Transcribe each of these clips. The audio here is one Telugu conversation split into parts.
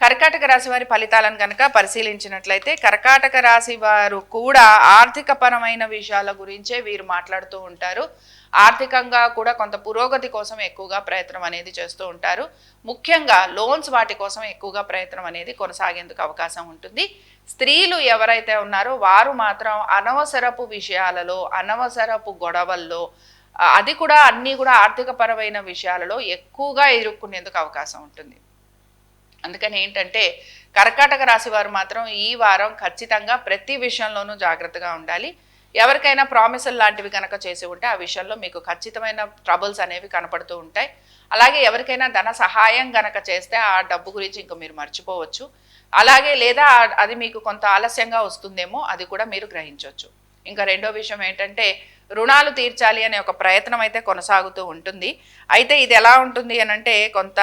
కర్కాటక రాశి వారి ఫలితాలను కనుక పరిశీలించినట్లయితే కర్కాటక రాశి వారు కూడా ఆర్థిక పరమైన విషయాల గురించే వీరు మాట్లాడుతూ ఉంటారు. ఆర్థికంగా కూడా కొంత పురోగతి కోసం ఎక్కువగా ప్రయత్నం అనేది చేస్తూ ఉంటారు. ముఖ్యంగా లోన్స్ వాటి కోసం ఎక్కువగా ప్రయత్నం అనేది కొనసాగేందుకు అవకాశం ఉంటుంది. స్త్రీలు ఎవరైతే ఉన్నారో వారు మాత్రం అనవసరపు విషయాలలో అనవసరపు గొడవల్లో అది కూడా అన్నీ కూడా ఆర్థికపరమైన విషయాలలో ఎక్కువగా ఇరుక్కునేందుకు అవకాశం ఉంటుంది. అందుకని ఏంటంటే కర్కాటక రాశి వారు మాత్రం ఈ వారం ఖచ్చితంగా ప్రతి విషయంలోనూ జాగ్రత్తగా ఉండాలి. ఎవరికైనా ప్రామిసల్ లాంటివి కనుక చేసి ఉంటే ఆ విషయంలో మీకు ఖచ్చితమైన ట్రబుల్స్ అనేవి కనపడుతూ ఉంటాయి. అలాగే ఎవరికైనా ధన సహాయం గనక చేస్తే ఆ డబ్బు గురించి ఇంకా మీరు మర్చిపోవచ్చు. అలాగే లేదా అది మీకు కొంత ఆలస్యంగా వస్తుందేమో అది కూడా మీరు గ్రహించవచ్చు. ఇంకా రెండో విషయం ఏంటంటే రుణాలు తీర్చాలి అనే ఒక ప్రయత్నం అయితే కొనసాగుతూ ఉంటుంది. అయితే ఇది ఎలా ఉంటుంది అని అంటే కొంత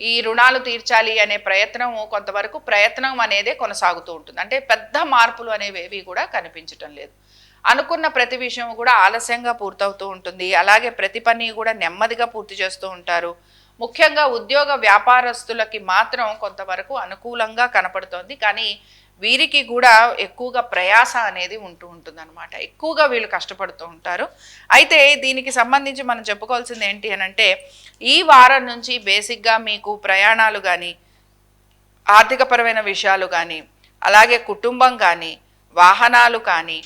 ఈ రుణాలు తీర్చాలి అనే ప్రయత్నం కొంతవరకు ప్రయత్నం అనేదే కొనసాగుతూ ఉంటుంది. అంటే పెద్ద మార్పులు అనేవి ఏవి కూడా కనిపించటం లేదు. అనుకున్న ప్రతి విషయం కూడా ఆలస్యంగా పూర్తవుతూ ఉంటుంది. అలాగే ప్రతి పని కూడా నెమ్మదిగా పూర్తి చేస్తూ ఉంటారు. ముఖ్యంగా ఉద్యోగ వ్యాపారస్తులకి మాత్రం కొంతవరకు అనుకూలంగా కనపడుతోంది. కానీ వీరికి కూడా ఎక్కువగా ప్రయాస అనేది ఉంటూ ఉంటుంది అనమాట ఎక్కువగా వీళ్ళు కష్టపడుతూ ఉంటారు. అయితే దీనికి సంబంధించి మనం చెప్పుకోవాల్సింది ఏంటి అని అంటే ఈ వారం నుంచి బేసిక్గా మీకు ప్రయాణాలు కానీ ఆర్థికపరమైన విషయాలు కానీ అలాగే కుటుంబం కానీ వాహనాలు కానీ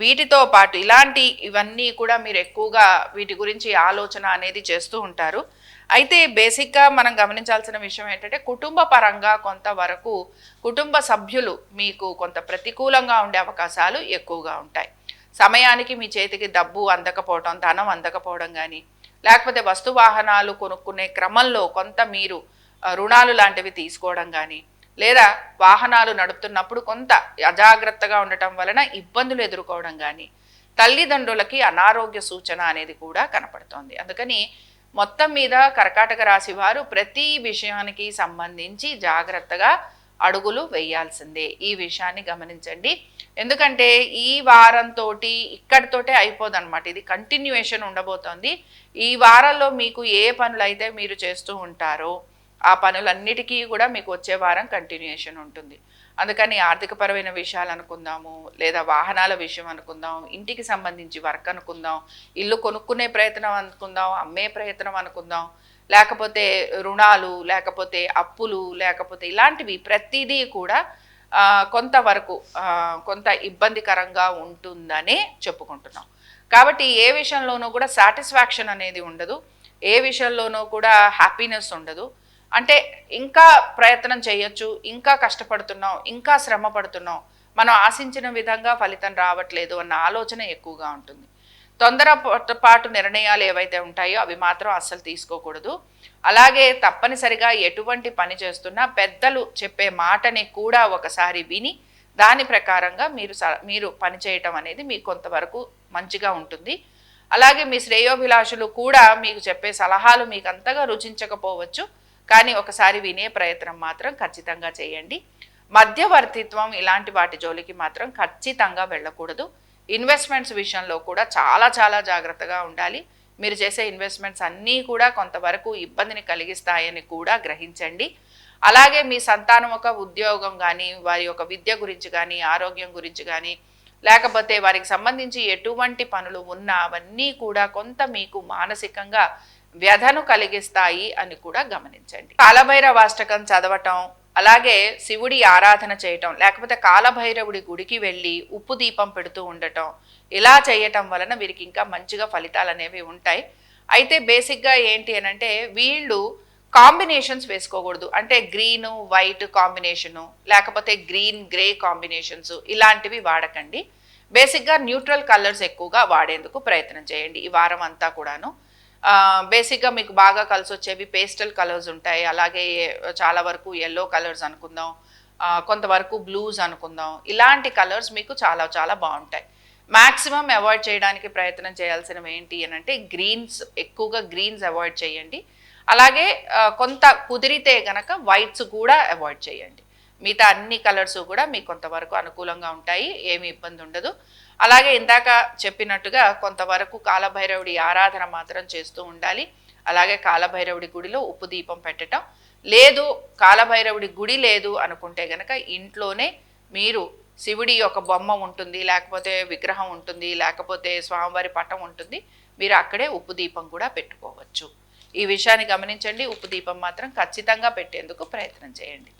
వీటితో పాటు ఇలాంటి ఇవన్నీ కూడా మీరు ఎక్కువగా వీటి గురించి ఆలోచన అనేది చేస్తూ ఉంటారు. అయితే బేసిక్గా మనం గమనించాల్సిన విషయం ఏంటంటే కుటుంబ పరంగా కొంతవరకు కుటుంబ సభ్యులు మీకు కొంత ప్రతికూలంగా ఉండే అవకాశాలు ఎక్కువగా ఉంటాయి. సమయానికి మీ చేతికి డబ్బు అందకపోవడం ధనం అందకపోవడం కానీ లేకపోతే వస్తు వాహనాలు కొనుక్కునే క్రమంలో కొంత మీరు రుణాలు లాంటివి తీసుకోవడం కానీ లేదా వాహనాలు నడుపుతున్నప్పుడు కొంత అజాగ్రత్తగా ఉండటం వలన ఇబ్బందులు ఎదుర్కోవడం కానీ తల్లిదండ్రులకి అనారోగ్య సూచన అనేది కూడా కనపడుతోంది. అందుకని మొత్తం మీద కర్కాటక రాశి వారు ప్రతి విషయానికి సంబంధించి జాగ్రత్తగా అడుగులు వేయాల్సిందే. ఈ విషయాన్ని గమనించండి. ఎందుకంటే ఈ వారంతో ఇక్కడితోటే అయిపోదన్నమాట. ఇది కంటిన్యూయేషన్ ఉండబోతోంది. ఈ వారంలో మీకు ఏ పనులైతే మీరు చేస్తూ ఉంటారో ఆ పనులన్నిటికీ కూడా మీకు వచ్చే వారం కంటిన్యూయేషన్ ఉంటుంది. అందుకని ఆర్థికపరమైన విషయాలు అనుకుందాము లేదా వాహనాల విషయం అనుకుందాం ఇంటికి సంబంధించి వర్క్ అనుకుందాం ఇల్లు కొనుక్కునే ప్రయత్నం అనుకుందాం అమ్మే ప్రయత్నం అనుకుందాం లేకపోతే రుణాలు లేకపోతే అప్పులు లేకపోతే ఇలాంటివి ప్రతిదీ కూడా కొంతవరకు కొంత ఇబ్బందికరంగా ఉంటుందనే చెప్పుకుంటున్నాం. కాబట్టి ఏ విషయంలోనూ కూడా సాటిస్ఫాక్షన్ అనేది ఉండదు. ఏ విషయంలోనూ కూడా హ్యాపీనెస్ ఉండదు. అంటే ఇంకా ప్రయత్నం చేయొచ్చు ఇంకా కష్టపడుతున్నాం ఇంకా శ్రమ పడుతున్నాం. మనం ఆశించిన విధంగా ఫలితం రావట్లేదు అన్న ఆలోచన ఎక్కువగా ఉంటుంది. తొందరపాటు నిర్ణయాలు ఏవైతే ఉంటాయో అవి మాత్రం అస్సలు తీసుకోకూడదు. అలాగే తప్పనిసరిగా ఎటువంటి పని చేస్తున్నా పెద్దలు చెప్పే మాటని కూడా ఒకసారి విని దాని ప్రకారంగా మీరు స- మీరు పని చేయటం అనేది మీకు కొంతవరకు మంచిగా ఉంటుంది. అలాగే మీ శ్రేయోభిలాషులు కూడా మీకు చెప్పే సలహాలు మీకు అంతగా రుచించకపోవచ్చు. కానీ ఒకసారి వినే ప్రయత్నం మాత్రం ఖచ్చితంగా చేయండి. మధ్యవర్తిత్వం ఇలాంటి వాటి జోలికి మాత్రం ఖచ్చితంగా వెళ్ళకూడదు. ఇన్వెస్ట్మెంట్స్ విషయంలో కూడా చాలా చాలా జాగ్రత్తగా ఉండాలి. మీరు చేసే ఇన్వెస్ట్మెంట్స్ అన్నీ కూడా కొంతవరకు ఇబ్బందిని కలిగిస్తాయని కూడా గ్రహించండి. అలాగే మీ సంతానం ఒక ఉద్యోగం కానీ వారి యొక్క విద్య గురించి కానీ ఆరోగ్యం గురించి కానీ లేకపోతే వారికి సంబంధించి ఎటువంటి పనులు ఉన్నా అవన్నీ కూడా కొంత మీకు మానసికంగా వ్యధను కలిగిస్తాయి అని కూడా గమనించండి. కాలభైరవాష్టకం చదవటం అలాగే శివుడి ఆరాధన చేయటం లేకపోతే కాలభైరవుడి గుడికి వెళ్ళి ఉప్పు దీపం పెడుతూ ఉండటం ఇలా చేయటం వలన వీరికి ఇంకా మంచిగా ఫలితాలు అనేవి ఉంటాయి. అయితే బేసిక్గా ఏంటి అని అంటే వీళ్ళు కాంబినేషన్స్ వేసుకోకూడదు. అంటే గ్రీన్ వైట్ కాంబినేషను లేకపోతే గ్రీన్ గ్రే కాంబినేషన్స్ ఇలాంటివి వాడకండి. బేసిక్గా న్యూట్రల్ కలర్స్ ఎక్కువగా వాడేందుకు ప్రయత్నం చేయండి ఈ వారం అంతా కూడాను. బేసిక్గా మీకు బాగా కలిసి వచ్చేవి పేస్టల్ కలర్స్ ఉంటాయి. అలాగే చాలా వరకు ఎల్లో కలర్స్ అనుకుందాం కొంతవరకు బ్లూస్ అనుకుందాం. ఇలాంటి కలర్స్ మీకు చాలా చాలా బాగుంటాయి. మ్యాక్సిమం అవాయిడ్ చేయడానికి ప్రయత్నం చేయాల్సినవి ఏంటి అని అంటే గ్రీన్స్ ఎక్కువగా గ్రీన్స్ అవాయిడ్ చేయండి. అలాగే కొంత కుదిరితే గనక వైట్స్ కూడా అవాయిడ్ చేయండి. మిగతా అన్ని కలర్స్ కూడా మీకు కొంతవరకు అనుకూలంగా ఉంటాయి ఏమి ఇబ్బంది ఉండదు. అలాగే ఇందాక చెప్పినట్టుగా కొంతవరకు కాలభైరవుడి ఆరాధన మాత్రం చేస్తూ ఉండాలి. అలాగే కాలభైరవుడి గుడిలో ఉప్పు దీపం పెట్టడం లేదు కాలభైరవుడి గుడి లేదు అనుకుంటే గనక ఇంట్లోనే మీరు శివుడి యొక్క బొమ్మ ఉంటుంది లేకపోతే విగ్రహం ఉంటుంది లేకపోతే స్వామివారి పటం ఉంటుంది మీరు అక్కడే ఉప్పు దీపం కూడా పెట్టుకోవచ్చు. ఈ విషయాన్ని గమనించండి ఉప్పు దీపం మాత్రం ఖచ్చితంగా పెట్టేందుకు ప్రయత్నం చేయండి.